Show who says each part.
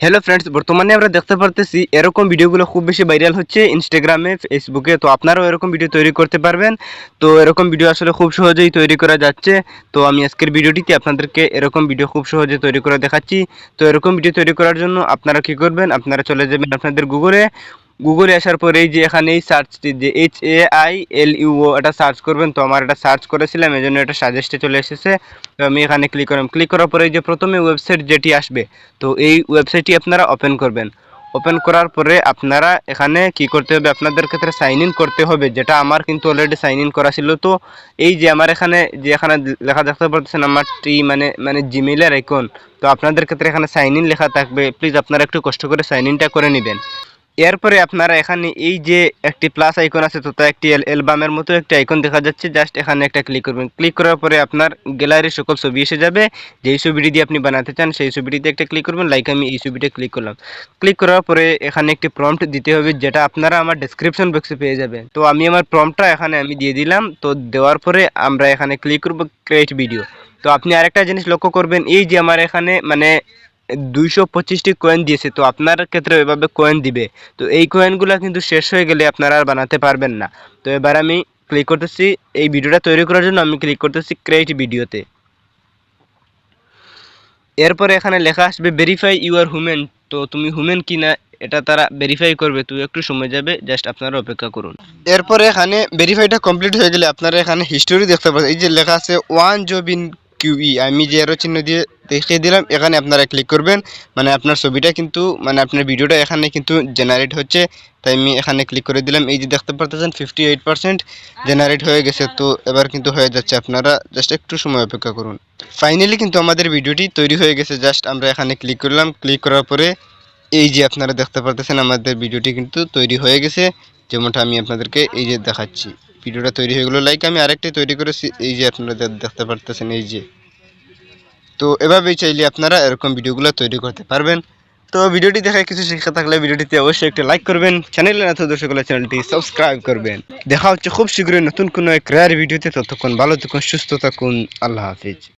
Speaker 1: Hello friends বর্তমানে আমরা দেখতে পারতেছি এরকম ভিডিওগুলো খুব বেশি ভাইরাল হচ্ছে ইনস্টাগ্রামে ফেসবুকে তো আপনারাও এরকম ভিডিও তৈরি করতে পারবেন। তো এরকম ভিডিও আসলে খুব সহজেই তৈরি করা যাচ্ছে। তো আমি আজকের ভিডিওটিতে আপনাদেরকে এরকম ভিডিও খুব সহজে তৈরি করে দেখাচ্ছি। তো এরকম ভিডিও তৈরি করার জন্য আপনারা কি করবেন? আপনারা চলে যাবেন আপনাদের গুগলে গুগলে আসার পরে এই যে এখানে এই সার্চটি যে H A I L U O এটা সার্চ করবেন। তো আমার এটা সার্চ করেছিলাম এই জন্য এটা সাজেস্টে চলে এসেছে। তো আমি এখানে ক্লিক করলাম। ক্লিক করার পরে এই যে প্রথমে ওয়েবসাইট যেটি আসবে, তো এই ওয়েবসাইটটি আপনারা ওপেন করবেন। ওপেন করার পরে আপনারা এখানে কি করতে হবে? আপনাদের ক্ষেত্রে সাইন ইন করতে হবে, যেটা আমার কিন্তু অলরেডি সাইন ইন করা ছিল। তো এই যে আমার এখানে যে এখানে লেখা দেখতে পারতেছেন, আমার টি মানে মানে জিমেলের আইকন তো আপনাদের ক্ষেত্রে এখানে সাইন ইন লেখা থাকবে। প্লিজ আপনারা একটু কষ্ট করে সাইন ইনটা করে নেবেন। এরপরে আপনারা এখানে এই যে একটি প্লাস আইকন আছে, তো তা একটি অ্যালবামের মতো একটি আইকন দেখা যাচ্ছে। জাস্ট এখানে একটা ক্লিক করবেন। ক্লিক করার পরে আপনার গ্যালারির সকল ছবি এসে যাবে। যেই ছবিটি দিয়ে আপনি বানাতে চান, সেই ছবিটিতে একটা ক্লিক করবেন। লাইক আমি এই ছবিটা ক্লিক করলাম। ক্লিক করার পরে এখানে একটি প্রম্পট দিতে হবে, যেটা আপনারা আমার ডেসক্রিপশন বক্সে পেয়ে যাবেন। তো আমি আমার প্রম্পটটা এখানে আমি দিয়ে দিলাম। তো দেওয়ার পরে আমরা এখানে ক্লিক করব ক্রিয়েট ভিডিও তো আপনি আরেকটা জিনিস লক্ষ্য করবেন, এই যে আমার এখানে মানে দুইশো পঁচিশটি কয়েন দিয়েছে, তো আপনার ক্ষেত্রে এভাবে কয়েন দিবে। তো এই কয়েনগুলো কিন্তু শেষ হয়ে গেলে আপনারা আর বানাতে পারবেন না। তো এবার আমি ক্লিক করতেছি, এই ভিডিওটা তৈরি করার জন্য আমি ক্লিক করতেছি ক্রিয়েট ভিডিওতে এরপরে এখানে লেখা আসবে ভেরিফাই ইউর হুমেন তো তুমি হুমেন কিনা, এটা তারা ভেরিফাই করবে, তো একটু সময় যাবে জাস্ট আপনারা অপেক্ষা করুন। এরপরে এখানে ভেরিফাইটা কমপ্লিট হয়ে গেলে আপনারা এখানে হিস্টোরি দেখতে পাচ্ছেন এই যে লেখা আছে ওয়ান জব ইন কিউই আমি যে এরো চিহ্ন দিয়ে দেখিয়ে দিলাম এখানে আপনারা ক্লিক করবেন। মানে আপনার ছবিটা কিন্তু মানে আপনার ভিডিওটা এখানে কিন্তু জেনারেট হচ্ছে। তাই আমি এখানে ক্লিক করে দিলাম। এই যে দেখতে পারতেছেন ফিফটি এইট পার্সেন্ট জেনারেট হয়ে গেছে। তো এবার কিন্তু হয়ে যাচ্ছে। আপনারা জাস্ট একটু সময় অপেক্ষা করুন। ফাইনালি কিন্তু আমাদের ভিডিওটি তৈরি হয়ে গেছে। জাস্ট আমরা এখানে ক্লিক করলাম। ক্লিক করার পরে এই যে আপনারা দেখতে পারতেছেন আমাদের ভিডিওটি কিন্তু তৈরি হয়ে গেছে। যেমনটা আমি আপনাদেরকে এই যে দেখাচ্ছি। ভিডিওটা তৈরি হয়ে গেলো। লাইক আমি আরেকটি তৈরি করেছি, এই যে আপনারা দেখতে পারতেছেন, এই যে। তো এভাবেই চাইলে আপনারা এরকম ভিডিওগুলো তৈরি করতে পারবেন। তো ভিডিওটি দেখায় কিছু শিক্ষা থাকলে ভিডিওটিতে অবশ্যই একটি লাইক করবেন। চ্যানেলে না তো দর্শক চ্যানেলটি সাবস্ক্রাইব করবেন। দেখা হচ্ছে খুব শীঘ্রই নতুন কোনো এক রেয়ার ভিডিওতে। ততক্ষণ ভালো থাকুন, সুস্থ থাকুন। আল্লাহ হাফিজ।